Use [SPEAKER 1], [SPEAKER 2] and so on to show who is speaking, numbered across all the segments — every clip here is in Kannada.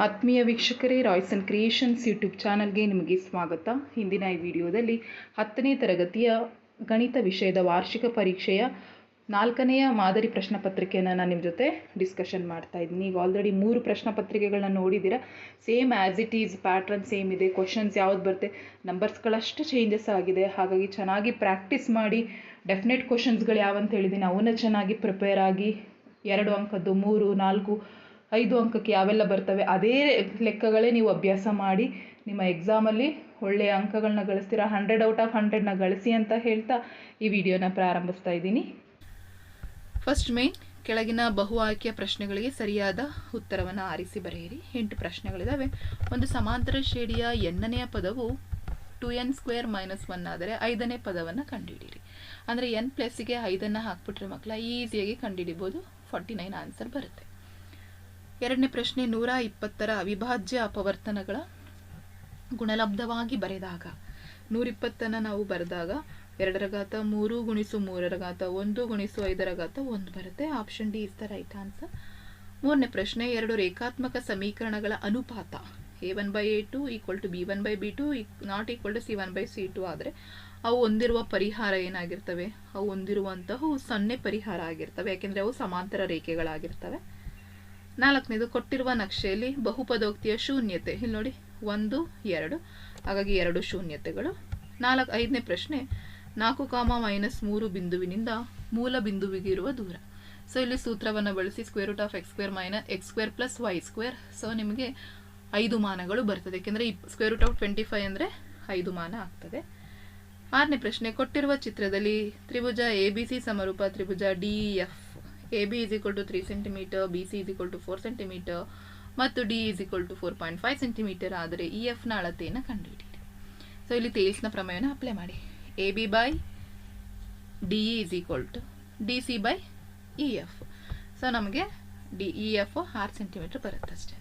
[SPEAKER 1] ಆತ್ಮೀಯ ವೀಕ್ಷಕರೇ ರಾಯ್ಸ್ ಅಂಡ್ ಕ್ರಿಯೇಷನ್ಸ್ ಯೂಟ್ಯೂಬ್ ಚಾನಲ್ಗೆ ನಿಮಗೆ ಸ್ವಾಗತ. ಹಿಂದಿನ ಈ ವಿಡಿಯೋದಲ್ಲಿ ಹತ್ತನೇ ತರಗತಿಯ ಗಣಿತ ವಿಷಯದ ವಾರ್ಷಿಕ ಪರೀಕ್ಷೆಯ ನಾಲ್ಕನೆಯ ಮಾದರಿ ಪ್ರಶ್ನೆ ಪತ್ರಿಕೆಯನ್ನು ನಾನು ನಿಮ್ಮ ಜೊತೆ ಡಿಸ್ಕಷನ್ ಮಾಡ್ತಾ ಇದ್ದೀನಿ. ಈಗ ಆಲ್ರೆಡಿ ಮೂರು ಪ್ರಶ್ನೆ ಪತ್ರಿಕೆಗಳನ್ನ ನೋಡಿದ್ದೀರಾ? Same as it is pattern same ಇದೆ ಕ್ವಶನ್ಸ್ ಯಾವ್ದು ಬರುತ್ತೆ ನಂಬರ್ಸ್ಗಳಷ್ಟು ಚೇಂಜಸ್ ಆಗಿದೆ. ಹಾಗಾಗಿ ಚೆನ್ನಾಗಿ ಪ್ರಾಕ್ಟೀಸ್ ಮಾಡಿ ಡೆಫಿನೆಟ್ ಕ್ವಶನ್ಸ್ಗಳು ಯಾವಂತ ಹೇಳಿದ್ದೀನಿ ಅವನ್ನ ಚೆನ್ನಾಗಿ ಪ್ರಿಪೇರ್ ಆಗಿ, ಎರಡು ಅಂಕದ್ದು, ಮೂರು, ನಾಲ್ಕು ಐದು ಅಂಕಕ್ಕೆ ಯಾವೆಲ್ಲ ಬರ್ತವೆ ಅದೇ ಲೆಕ್ಕಗಳೇ ನೀವು ಅಭ್ಯಾಸ ಮಾಡಿ ನಿಮ್ಮ ಎಕ್ಸಾಮಲ್ಲಿ ಒಳ್ಳೆಯ ಅಂಕಗಳನ್ನ ಗಳಿಸ್ತೀರಾ? ಹಂಡ್ರೆಡ್ ಔಟ್ ಆಫ್ ಹಂಡ್ರೆಡ್ನ ಗಳಿಸಿ ಅಂತ ಹೇಳ್ತಾ ಈ ವಿಡಿಯೋನ ಪ್ರಾರಂಭಿಸ್ತಾ ಇದ್ದೀನಿ. ಫಸ್ಟ್ ಮೇನ್ ಕೆಳಗಿನ ಬಹು ಆಯ್ಕೆಯ ಪ್ರಶ್ನೆಗಳಿಗೆ ಸರಿಯಾದ ಉತ್ತರವನ್ನು ಆರಿಸಿ ಬರೆಯಿರಿ. ಎಂಟು ಪ್ರಶ್ನೆಗಳಿದ್ದಾವೆ ಒಂದು ಸಮಾಂತರ ಶ್ರೇಣಿಯ ಎನ್ನನೆಯ ಪದವು two n square minus one ಆದರೆ ಐದನೇ ಪದವನ್ನು ಕಂಡುಹಿಡಿಯಿರಿ. ಅಂದರೆ ಎನ್ ಪ್ಲಸ್ಸಿಗೆ ಐದನ್ನು ಹಾಕ್ಬಿಟ್ರೆ ಮಕ್ಕಳ ಈಸಿಯಾಗಿ ಕಂಡುಹಿಡಿಬೋದು. ಫಾರ್ಟಿ ನೈನ್ ಆನ್ಸರ್ ಬರುತ್ತೆ. ಎರಡನೇ ಪ್ರಶ್ನೆ ನೂರ ಇಪ್ಪತ್ತರ ಅವಿಭಾಜ್ಯ ಅಪವರ್ತನಗಳ ಗುಣಲಬ್ಧವಾಗಿ ಬರೆದಾಗ. ನೂರಿಪ್ಪತ್ತನ್ನು ನಾವು ಬರೆದಾಗ ಎರಡರ ಘಾತ ಮೂರು ಗುಣಿಸು ಮೂರರ ಘಾತ ಒಂದು ಗುಣಿಸು ಐದರ ಘಾತ ಒಂದು ಬರುತ್ತೆ. Option D is the right answer ಮೂರನೇ ಪ್ರಶ್ನೆ, ಎರಡು ರೇಖಾತ್ಮಕ ಸಮೀಕರಣಗಳ ಅನುಪಾತ. A one by a two equal to b one by b two not equal to c one by c two ಆದರೆ ಅವು ಹೊಂದಿರುವ ಪರಿಹಾರ ಏನಾಗಿರ್ತವೆ? ಅವು ಹೊಂದಿರುವಂತಹ ಸೊನ್ನೆ ಪರಿಹಾರ ಆಗಿರ್ತವೆ. ಯಾಕೆಂದರೆ ಅವು ಸಮಾಂತರ ರೇಖೆಗಳಾಗಿರ್ತವೆ. ನಾಲ್ಕನೇದು ಕೊಟ್ಟಿರುವ ನಕ್ಷೆಯಲ್ಲಿ ಬಹುಪದೋಕ್ತಿಯ ಶೂನ್ಯತೆ. ಇಲ್ಲಿ ನೋಡಿ, ಒಂದು, ಎರಡು, ಹಾಗಾಗಿ ಎರಡು ಶೂನ್ಯತೆಗಳು. ನಾಲ್ಕು, ಐದನೇ ಪ್ರಶ್ನೆ, ನಾಲ್ಕು ಕಾಮ ಮೈನಸ್ ಮೂರು ಬಿಂದುವಿನಿಂದ ಮೂಲ ಬಿಂದುವಿಗೆ ಇರುವ ದೂರ. ಸೊ ಇಲ್ಲಿ ಸೂತ್ರವನ್ನು ಬಳಸಿ square root of X square minus X square plus Y square so ನಿಮಗೆ ಐದು ಮಾನಗಳು ಬರ್ತದೆ. ಯಾಕೆಂದರೆ ಈ square root of twenty five ಅಂದರೆ ಐದು ಮಾನ ಆಗ್ತದೆ. ಆರನೇ ಪ್ರಶ್ನೆ, ಕೊಟ್ಟಿರುವ ಚಿತ್ರದಲ್ಲಿ ತ್ರಿಭುಜ ಎ ಬಿ ಸಿ ಸಮರೂಪ ತ್ರಿಭುಜ D F A B is equal to three centimetre B C is equal to four centimetre ಮತ್ತು D is equal to four point five centimetre ಆದರೆ ಇ ಎಫ್ನ ಅಳತೆಯನ್ನು ಕಂಡುಹಿಡಿಯಿರಿ. ಸೊ ಇಲ್ಲಿ ತೇಲ್ಸ್ನ ಪ್ರಮೇಯನ ಅಪ್ಲೈ ಮಾಡಿ. A B by D E is equal to D C by E F so ನಮಗೆ ಡಿ ಇ ಎಫ್ ಆರು ಸೆಂಟಿಮೀಟರ್ ಬರುತ್ತೆ ಅಷ್ಟೇ.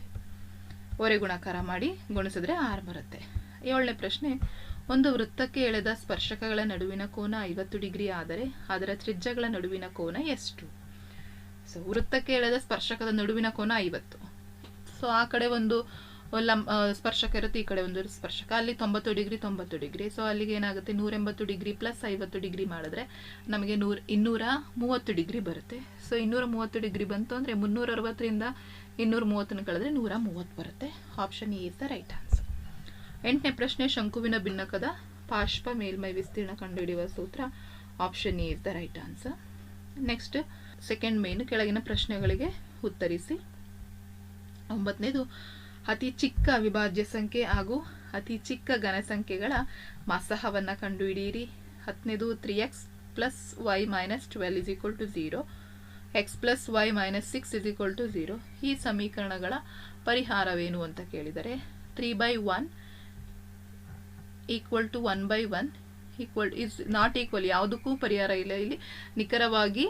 [SPEAKER 1] ಒರೆ ಗುಣಾಕಾರ ಮಾಡಿ ಗುಣಿಸಿದ್ರೆ ಆರು ಬರುತ್ತೆ. ಏಳನೇ ಪ್ರಶ್ನೆ, ಒಂದು ವೃತ್ತಕ್ಕೆ ಎಳೆದ ಸ್ಪರ್ಶಕಗಳ ನಡುವಿನ ಕೋನ ಐವತ್ತು ಡಿಗ್ರಿ ಆದರೆ ಅದರ ತ್ರಿಜ್ಯಗಳ ನಡುವಿನ ಕೋನ ಎಷ್ಟು? ಸೊ ವೃತ್ತಕ್ಕೆ ಎಳೆದ ಸ್ಪರ್ಶಕದ ನಡುವಿನ ಕೋನ ಐವತ್ತು. ಸೊ ಆ ಕಡೆ ಒಂದು, ಲಂ ಸ್ಪರ್ಶಕ ಇರುತ್ತೆ, ಈ ಕಡೆ ಒಂದು ಸ್ಪರ್ಶಕ. ಅಲ್ಲಿ ತೊಂಬತ್ತು ಡಿಗ್ರಿ ತೊಂಬತ್ತು ಡಿಗ್ರಿ. ಸೊ ಅಲ್ಲಿಗೆ ಏನಾಗುತ್ತೆ? ನೂರೆಂಬತ್ತು ಡಿಗ್ರಿ ಪ್ಲಸ್ ಐವತ್ತು ಡಿಗ್ರಿ ಮಾಡಿದ್ರೆ ನಮಗೆ ನೂರ, ಇನ್ನೂರ ಮೂವತ್ತು ಡಿಗ್ರಿ ಬರುತ್ತೆ. ಸೊ ಇನ್ನೂರ ಮೂವತ್ತು ಡಿಗ್ರಿ ಬಂತು ಅಂದರೆ ಮುನ್ನೂರ ಅರವತ್ತರಿಂದ ಇನ್ನೂರ ಮೂವತ್ತನ್ನು ಕಳೆದ್ರೆ ನೂರ ಮೂವತ್ತು ಬರುತ್ತೆ. Option E is the right answer ಎಂಟನೇ ಪ್ರಶ್ನೆ, ಶಂಕುವಿನ ಭಿನ್ನಕದ ಪಾರ್ಶ್ವ ಮೇಲ್ಮೈ ವಿಸ್ತೀರ್ಣ ಕಂಡುಹಿಡಿಯುವ ಸೂತ್ರ. Option E is the right answer next second main ಕೆಳಗಿನ ಪ್ರಶ್ನೆಗಳಿಗೆ ಉತ್ತರಿಸಿ. ಒಂಬತ್ತನೇದು, ಅತಿ ಚಿಕ್ಕ ಅವಿಭಾಜ್ಯ ಸಂಖ್ಯೆ ಹಾಗೂ ಅತಿ ಚಿಕ್ಕ ಘನ ಸಂಖ್ಯೆಗಳ ಮಸಹವನ್ನು ಕಂಡುಹಿಡಿಯಿರಿ. ಹತ್ತನೇದು three x plus y minus twelve is equal to zero x plus y minus six is equal to zero ಈ ಸಮೀಕರಣಗಳ ಪರಿಹಾರವೇನು ಅಂತ ಕೇಳಿದರೆ three by one equal to one by one equal is not equal ಯಾವುದಕ್ಕೂ ಪರಿಹಾರ ಇಲ್ಲ. ಇಲ್ಲಿ ನಿಖರವಾಗಿ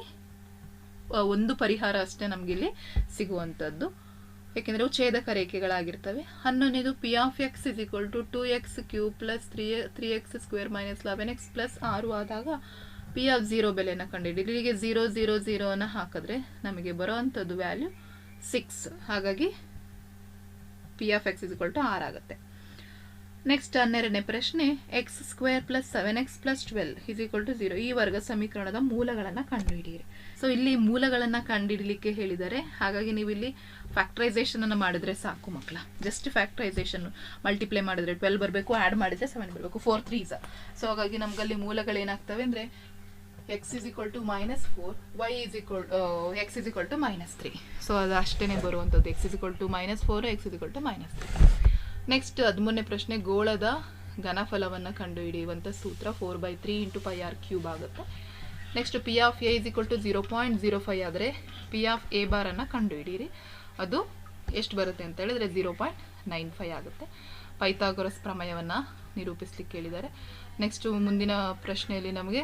[SPEAKER 1] ಒಂದು ಪರಿಹಾರ ಅಷ್ಟೇ ನಮಗಿಲ್ಲಿ ಸಿಗುವಂಥದ್ದು. ಯಾಕೆಂದರೆ ಅವು ಛೇದಕ ರೇಖೆಗಳಾಗಿರ್ತವೆ. ಹನ್ನೊಂದನೇದು p of x is equal to two x q plus three three x square minus eleven x plus ಆರು ಆದಾಗ ಪಿ ಆಫ್ ಝೀರೋ ಬೆಲೆನ ಕಂಡಿಡಿ ಇಲ್ಲಿಗೆ ಝೀರೋ ಝೀರೋ ಝೀರೋನ ಹಾಕಿದ್ರೆ ನಮಗೆ ಬರೋವಂಥದ್ದು ವ್ಯಾಲ್ಯೂ ಸಿಕ್ಸ್ ಹಾಗಾಗಿ p of x is equal to r ಆಗುತ್ತೆ. ನೆಕ್ಸ್ಟ್ ಹನ್ನೆರಡನೇ ಪ್ರಶ್ನೆ x square plus seven x plus twelve is equal to zero ಈ ವರ್ಗ ಸಮೀಕರಣದ ಮೂಲಗಳನ್ನು ಕಂಡುಹಿಡಿಯಿರಿ. ಸೊ ಇಲ್ಲಿ ಮೂಲಗಳನ್ನು ಕಂಡುಹಿಡಲಿಕ್ಕೆ ಹೇಳಿದ್ದಾರೆ ಹಾಗಾಗಿ ನೀವು ಇಲ್ಲಿ ಅನ್ನು ಮಾಡಿದ್ರೆ ಸಾಕು ಮಕ್ಕಳ. ಜಸ್ಟ್ ಫ್ಯಾಕ್ಟ್ರೈಸೇಷನ್ ಮಲ್ಟಿಪ್ಲೈ ಮಾಡಿದ್ರೆ ಟ್ವೆಲ್ ಬರಬೇಕು ಆ್ಯಡ್ ಮಾಡಿದ್ರೆ ಸೆವೆನ್ ಬರಬೇಕು. ಫೋರ್ ತ್ರೀಸ್ ಸೊ ಹಾಗಾಗಿ ನಮಗಲ್ಲಿ ಮೂಲಗಳೇನಾಗ್ತವೆ ಅಂದರೆ x is equal to minus four y is equal x is equal to minus three so ಅದು ಅಷ್ಟೇ ಬರುವಂಥದ್ದು x is equal to minus four x is equal to minus three next ಹದಿಮೂರನೇ ಪ್ರಶ್ನೆ, ಗೋಳದ ಘನಫಲವನ್ನು ಕಂಡುಹಿಡಿಯುವಂಥ ಸೂತ್ರ four by three into pi r cube ಆಗುತ್ತೆ. Next p of a is equal to zero point zero five ಆದರೆ ಪಿ ಆಫ್ ಎ ಬಾರನ್ನು ಕಂಡುಹಿಡಿಯಿರಿ. ಅದು ಎಷ್ಟು ಬರುತ್ತೆ ಅಂತ ಹೇಳಿದ್ರೆ ಝೀರೋ ಪಾಯಿಂಟ್ ನೈನ್ ಫೈವ್ ಆಗುತ್ತೆ. ಪೈಥಾಗೊರಸ್ ಪ್ರಮೇಯವನ್ನು ನಿರೂಪಿಸ್ಲಿಕ್ಕೆ ಹೇಳಿದ್ದಾರೆ ನೆಕ್ಸ್ಟು ಮುಂದಿನ ಪ್ರಶ್ನೆಯಲ್ಲಿ ನಮಗೆ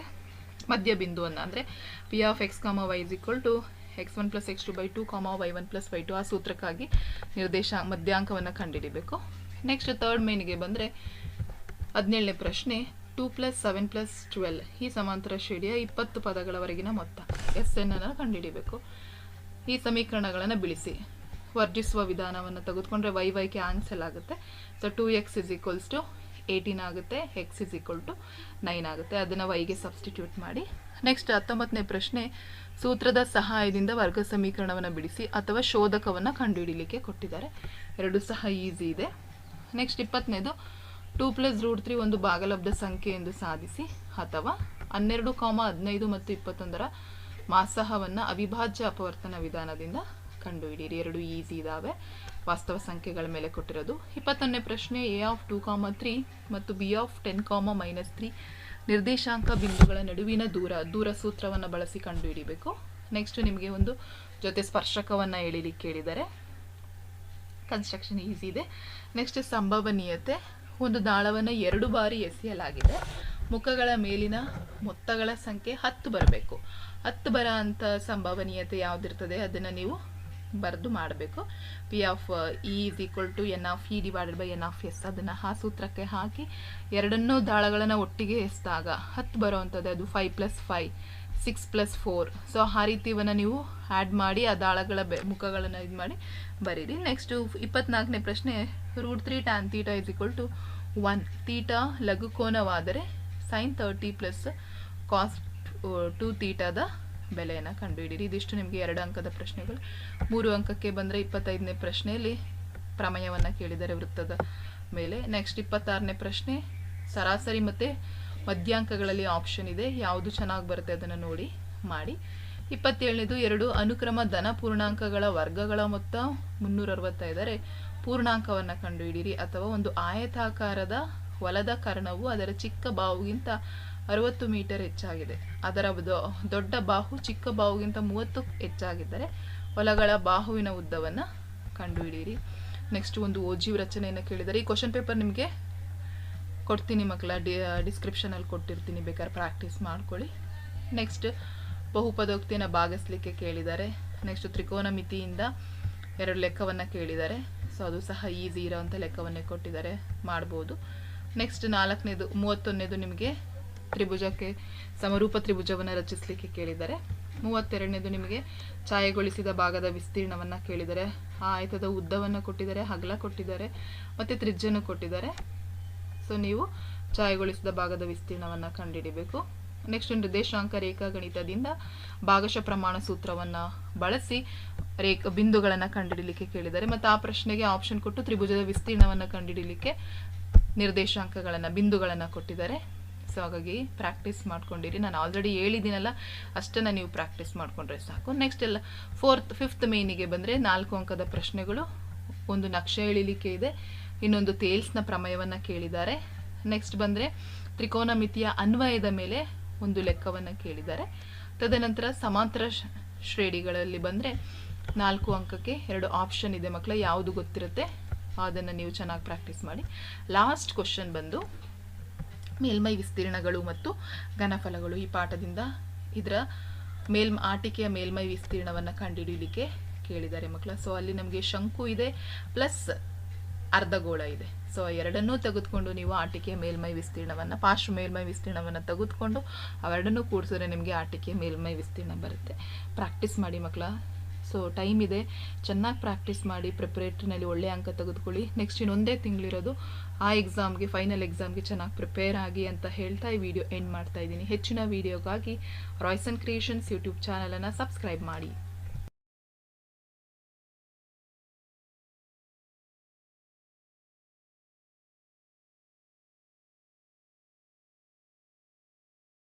[SPEAKER 1] ಮಧ್ಯ ಬಿಂದುವನ್ನು ಅಂದರೆ p of x comma y is equal to x one plus x two by two comma y one plus y two ಆ ಸೂತ್ರಕ್ಕಾಗಿ ನಿರ್ದೇಶ ಮಧ್ಯಾಂಕವನ್ನು ಕಂಡುಹಿಡಿಬೇಕು. ನೆಕ್ಸ್ಟ್ ತರ್ಡ್ ಮೇನ್ಗೆ ಬಂದರೆ ಹದಿನೇಳನೇ ಪ್ರಶ್ನೆ two plus seven plus twelve ಈ ಸಮಾಂತರ ಶ್ರೇಣಿಯ ಇಪ್ಪತ್ತು ಪದಗಳವರೆಗಿನ ಮೊತ್ತ. ಎಸ್ ಎನ್ ಅನ್ನು ಕಂಡುಹಿಡಿಬೇಕು. ಈ ಸಮೀಕರಣಗಳನ್ನು ಬಿಡಿಸಿ. ವರ್ಜಿಸುವ ವಿಧಾನವನ್ನು ತೆಗೆದುಕೊಂಡ್ರೆ ವೈ ವೈಗೆ ಆನ್ಸಲ್ ಆಗುತ್ತೆ. So two x is equals to eighteen ಆಗುತ್ತೆ x is equal to nine ಆಗುತ್ತೆ. ಅದನ್ನು ವೈಗೆ ಸಬ್ಸ್ಟಿಟ್ಯೂಟ್ ಮಾಡಿ. ನೆಕ್ಸ್ಟ್ ಹತ್ತೊಂಬತ್ತನೇ ಪ್ರಶ್ನೆ, ಸೂತ್ರದ ಸಹಾಯದಿಂದ ವರ್ಗ ಸಮೀಕರಣವನ್ನು ಬಿಡಿಸಿ ಅಥವಾ ಶೋಧಕವನ್ನು ಕಂಡುಹಿಡಿಯಲಿಕ್ಕೆ ಕೊಟ್ಟಿದ್ದಾರೆ. ಎರಡು ಸಹ ಈಸಿ ಇದೆ. ನೆಕ್ಸ್ಟ್ ಇಪ್ಪತ್ತನೇದು ಟೂ ಪ್ಲಸ್ ರೂಟ್ ತ್ರೀ ಒಂದು ಭಾಗಲಬ್ಧ ಸಂಖ್ಯೆ ಎಂದು ಸಾಧಿಸಿ, ಅಥವಾ ಹನ್ನೆರಡು ಕಾಮ ಹದಿನೈದು ಮತ್ತು ಇಪ್ಪತ್ತೊಂದರ ಮಾಸಹವನ್ನು ಅವಿಭಾಜ್ಯ ಅಪವರ್ತನ ವಿಧಾನದಿಂದ ಕಂಡುಹಿಡಿಯಿರಿ. ಎರಡು ಈಸಿ ಇದ್ದಾವೆ ವಾಸ್ತವ ಸಂಖ್ಯೆಗಳ ಮೇಲೆ ಕೊಟ್ಟಿರೋದು. ಇಪ್ಪತ್ತೊಂದನೇ ಪ್ರಶ್ನೆ A of two comma three ಮತ್ತು B of ten comma minus three ನಿರ್ದೇಶಾಂಕ ಬಿಂದುಗಳ ನಡುವಿನ ದೂರ ದೂರ ಸೂತ್ರವನ್ನು ಬಳಸಿ ಕಂಡುಹಿಡಿಬೇಕು. ನೆಕ್ಸ್ಟ್ ನಿಮಗೆ ಒಂದು ಜೊತೆ ಸ್ಪರ್ಶಕವನ್ನು ಎಳಿಲಿಕ್ಕೆ ಕೇಳಿದ್ದಾರೆ ಕನ್ಸ್ಟ್ರಕ್ಷನ್ ಈಸಿ ಇದೆ. ನೆಕ್ಸ್ಟ್ ಸಂಭವನೀಯತೆ ಒಂದು ದಾಳವನ್ನು ಎರಡು ಬಾರಿ ಎಸೆಯಲಾಗಿದೆ. ಮುಖಗಳ ಮೇಲಿನ ಮೊತ್ತಗಳ ಸಂಖ್ಯೆ ಹತ್ತು ಬರಬೇಕು. ಹತ್ತು ಬರ ಅಂಥ ಸಂಭವನೀಯತೆ ಯಾವುದಿರ್ತದೆ? ಅದನ್ನು ನೀವು ಬರೆದು ಮಾಡಬೇಕು. P of E is equal to n of E divided by n of S ಅದನ್ನು ಆ ಸೂತ್ರಕ್ಕೆ ಹಾಕಿ ಎರಡನ್ನೂ ದಾಳಗಳನ್ನು ಒಟ್ಟಿಗೆ ಎಸ್ದಾಗ ಹತ್ತು ಬರೋವಂಥದ್ದು ಅದು five plus five six plus four so ಆ ರೀತಿ ಇವನ್ನ ನೀವು ಆ್ಯಡ್ ಮಾಡಿ, ಆ ದಾಳಗಳ ಬೆ, ಮುಖಗಳನ್ನು ಇದು ಮಾಡಿ ಬರೀರಿ. ನೆಕ್ಸ್ಟು ಇಪ್ಪತ್ನಾಲ್ಕನೇ ಪ್ರಶ್ನೆ root three tan theta is equal to one theta ಲಘುಕೋನವಾದರೆ sin thirty plus cos two ತೀಟದ ಬೆಲೆಯನ್ನು ಕಂಡುಹಿಡಿಯಿರಿ. ಇದಿಷ್ಟು ನಿಮಗೆ ಎರಡು ಅಂಕದ ಪ್ರಶ್ನೆಗಳು. ಮೂರು ಅಂಕಕ್ಕೆ ಬಂದರೆ ಇಪ್ಪತ್ತೈದನೇ ಪ್ರಶ್ನೆಯಲ್ಲಿ ಪ್ರಮೇಯವನ್ನು ಕೇಳಿದರೆ ವೃತ್ತದ ಮೇಲೆ. ನೆಕ್ಸ್ಟ್ ಇಪ್ಪತ್ತಾರನೇ ಪ್ರಶ್ನೆ, ಸರಾಸರಿ ಮತ್ತು ಮಧ್ಯಾಂಕಗಳಲ್ಲಿ ಆಪ್ಷನ್ ಇದೆ. ಯಾವುದು ಚೆನ್ನಾಗಿ ಬರುತ್ತೆ ಅದನ್ನು ನೋಡಿ, ಮಾಡಿ. ಇಪ್ಪತ್ತೇಳನೇದು ಎರಡು ಅನುಕ್ರಮ ಧನ ಪೂರ್ಣಾಂಕಗಳ ವರ್ಗಗಳ ಮೊತ್ತ ಮುನ್ನೂರ ಅರವತ್ತೈದರೆ ಪೂರ್ಣಾಂಕವನ್ನು ಕಂಡುಹಿಡಿಯಿರಿ. ಅಥವಾ ಒಂದು ಆಯತಾಕಾರದ ಹೊಲದ ಕರ್ಣವು ಅದರ ಚಿಕ್ಕ ಬಾವುಗಿಂತ ಅರವತ್ತು ಮೀಟರ್ ಹೆಚ್ಚಾಗಿದೆ. ಅದರ ದೊಡ್ಡ ಬಾಹು ಚಿಕ್ಕ ಬಾಹುಗಿಂತ ಮೂವತ್ತು ಹೆಚ್ಚಾಗಿದ್ದರೆ ಹೊಲಗಳ ಬಾಹುವಿನ ಉದ್ದವನ್ನು ಕಂಡುಹಿಡಿಯಿರಿ. ನೆಕ್ಸ್ಟ್ ಒಂದು ಓಜೀವ್ ರಚನೆಯನ್ನು ಕೇಳಿದರೆ, ಈ ಕ್ವಶನ್ ಪೇಪರ್ ನಿಮಗೆ ಕೊಡ್ತೀನಿ ಮಕ್ಕಳ ಡಿ ಡಿಸ್ಕ್ರಿಪ್ಷನಲ್ಲಿ ಕೊಟ್ಟಿರ್ತೀನಿ, ಬೇಕಾದ್ರೆ ಪ್ರಾಕ್ಟೀಸ್ ಮಾಡ್ಕೊಳ್ಳಿ. ನೆಕ್ಸ್ಟ್ ಬಹುಪದೋಕ್ತಿಯನ್ನು ಭಾಗಿಸ್ಲಿಕ್ಕೆ ಕೇಳಿದ್ದಾರೆ. ನೆಕ್ಸ್ಟ್ ತ್ರಿಕೋನ ಮಿತಿಯಿಂದ ಎರಡು ಲೆಕ್ಕವನ್ನು ಕೇಳಿದ್ದಾರೆ. ಸೊ ಅದು ಸಹ ಈಸಿ ಇರೋವಂಥ ಲೆಕ್ಕವನ್ನೇ ಕೊಟ್ಟಿದ್ದಾರೆ. ಮಾಡ್ಬೋದು. ನೆಕ್ಸ್ಟ್ ನಾಲ್ಕನೇದು, ಮೂವತ್ತೊಂದನೇದು ನಿಮಗೆ ತ್ರಿಭುಜಕ್ಕೆ, ಸಮರೂಪ ತ್ರಿಭುಜವನ್ನು ರಚಿಸಲಿಕ್ಕೆ ಕೇಳಿದ್ದಾರೆ. ಮೂವತ್ತೆರಡನೇದು ನಿಮಗೆ ಛಾಯೆಗೊಳಿಸಿದ ಭಾಗದ ವಿಸ್ತೀರ್ಣವನ್ನು ಕೇಳಿದ್ದಾರೆ. ಆಯತದ ಉದ್ದವನ್ನು ಕೊಟ್ಟಿದ್ದಾರೆ ಹಗಲ ಕೊಟ್ಟಿದ್ದಾರೆ, ಮತ್ತು ತ್ರಿಜ್ಯನೂ ಕೊಟ್ಟಿದ್ದಾರೆ. ಸೊ ನೀವು ಛಾಯೆಗೊಳಿಸಿದ ಭಾಗದ ವಿಸ್ತೀರ್ಣವನ್ನು ಕಂಡುಹಿಡಿಬೇಕು ನೆಕ್ಸ್ಟ್ ನಿರ್ದೇಶಾಂಕ ರೇಖಾಗಣಿತದಿಂದ ಭಾಗಶಃ ಪ್ರಮಾಣ ಸೂತ್ರವನ್ನು ಬಳಸಿ ರೇಖ, ಬಿಂದುಗಳನ್ನು ಕಂಡುಹಿಡಲಿಕ್ಕೆ ಕೇಳಿದ್ದಾರೆ ಮತ್ತು ಆ ಪ್ರಶ್ನೆಗೆ ಆಪ್ಷನ್ ಕೊಟ್ಟು ತ್ರಿಭುಜದ ವಿಸ್ತೀರ್ಣವನ್ನು ಕಂಡುಹಿಡಲಿಕ್ಕೆ ನಿರ್ದೇಶಾಂಕಗಳನ್ನು, ಬಿಂದುಗಳನ್ನು ಕೊಟ್ಟಿದ್ದಾರೆ. ಸೊ ಹಾಗಾಗಿ ಪ್ರಾಕ್ಟೀಸ್ ಮಾಡ್ಕೊಂಡಿರಿ. ನಾನು ಆಲ್ರೆಡಿ ಹೇಳಿದ್ದೀನಲ್ಲ, ಅಷ್ಟನ್ನು ನೀವು ಪ್ರಾಕ್ಟೀಸ್ ಮಾಡಿಕೊಂಡ್ರೆ ಸಾಕು. ನೆಕ್ಸ್ಟ್ ಎಲ್ಲ ಫೋರ್ತ್ ಫಿಫ್ತ್ ಮೇನಿಗೆ ಬಂದರೆ ನಾಲ್ಕು ಅಂಕದ ಪ್ರಶ್ನೆಗಳು. ಒಂದು ನಕ್ಷೆ ಎಳಿಲಿಕ್ಕೆ ಇದೆ. ಇನ್ನೊಂದು ತೇಲ್ಸ್ನ ಪ್ರಮೇಯವನ್ನು ಕೇಳಿದ್ದಾರೆ. ನೆಕ್ಸ್ಟ್ ಬಂದರೆ ತ್ರಿಕೋನ ಮಿತಿಯ ಅನ್ವಯದ ಮೇಲೆ ಒಂದು ಲೆಕ್ಕವನ್ನು ಕೇಳಿದ್ದಾರೆ. ತದನಂತರ ಸಮಾಂತರ ಶ್ರೇಣಿಗಳಲ್ಲಿ ಬಂದರೆ ನಾಲ್ಕು ಅಂಕಕ್ಕೆ ಎರಡು ಆಪ್ಷನ್ ಇದೆ ಮಕ್ಕಳ ಯಾವುದು ಗೊತ್ತಿರುತ್ತೆ ಅದನ್ನು ನೀವು ಚೆನ್ನಾಗಿ ಪ್ರಾಕ್ಟೀಸ್ ಮಾಡಿ. ಲಾಸ್ಟ್ ಕ್ವಶನ್ ಬಂದು ಮೇಲ್ಮೈ ವಿಸ್ತೀರ್ಣಗಳು ಮತ್ತು ಘನಫಲಗಳು ಈ ಪಾಠದಿಂದ ಇದರ ಮೇಲ್, ಆಟಿಕೆಯ ಮೇಲ್ಮೈ ವಿಸ್ತೀರ್ಣವನ್ನು ಕಂಡುಹಿಡಿಯಲಿಕ್ಕೆ ಕೇಳಿದ್ದಾರೆ ಮಕ್ಕಳ ಸೊ ಅಲ್ಲಿ ನಮಗೆ ಶಂಕು ಇದೆ ಪ್ಲಸ್ ಅರ್ಧಗೋಳ ಇದೆ. ಸೊ ಎರಡನ್ನೂ ತೆಗೆದುಕೊಂಡು ನೀವು ಆಟಿಕೆಯ ಮೇಲ್ಮೈ ವಿಸ್ತೀರ್ಣವನ್ನು, ಪಾರ್ಶ್ವ ಮೇಲ್ಮೈ ವಿಸ್ತೀರ್ಣವನ್ನು ತೆಗೆದುಕೊಂಡು ಅವೆರಡನ್ನೂ ಕೂಡಿಸಿದ್ರೆ ನಿಮಗೆ ಆಟಿಕೆಯ ಮೇಲ್ಮೈ ವಿಸ್ತೀರ್ಣ ಬರುತ್ತೆ. ಪ್ರಾಕ್ಟೀಸ್ ಮಾಡಿ ಮಕ್ಕಳ ಸೊ ಟೈಮ್ ಇದೆ. ಚೆನ್ನಾಗಿ ಪ್ರಾಕ್ಟೀಸ್ ಮಾಡಿ ಪ್ರಿಪ್ರೇಟ್ರಿನಲ್ಲಿ ಒಳ್ಳೆಯ ಅಂಕ ತೆಗೆದುಕೊಳ್ಳಿ. ನೆಕ್ಸ್ಟ್ ಇನ್ನೊಂದೇ ತಿಂಗಳಿರೋದು, ಆ ಎಕ್ಸಾಮ್ಗೆ ಫೈನಲ್ ಎಕ್ಸಾಮ್ಗೆ ಚೆನ್ನಾಗಿ ಪ್ರಿಪೇರ್ ಆಗಿ ಅಂತ ಹೇಳ್ತಾ ಈ ವಿಡಿಯೋ ಎಂಡ್ ಮಾಡ್ತಾ ಇದ್ದೀನಿ. ಹೆಚ್ಚಿನ ವಿಡಿಯೋಗಾಗಿ ರಾಯ್ಸನ್ ಕ್ರಿಯೇಷನ್ಸ್ ಯೂಟ್ಯೂಬ್ ಚಾನಲನ್ನು ಸಬ್ಸ್ಕ್ರೈಬ್ ಮಾಡಿ.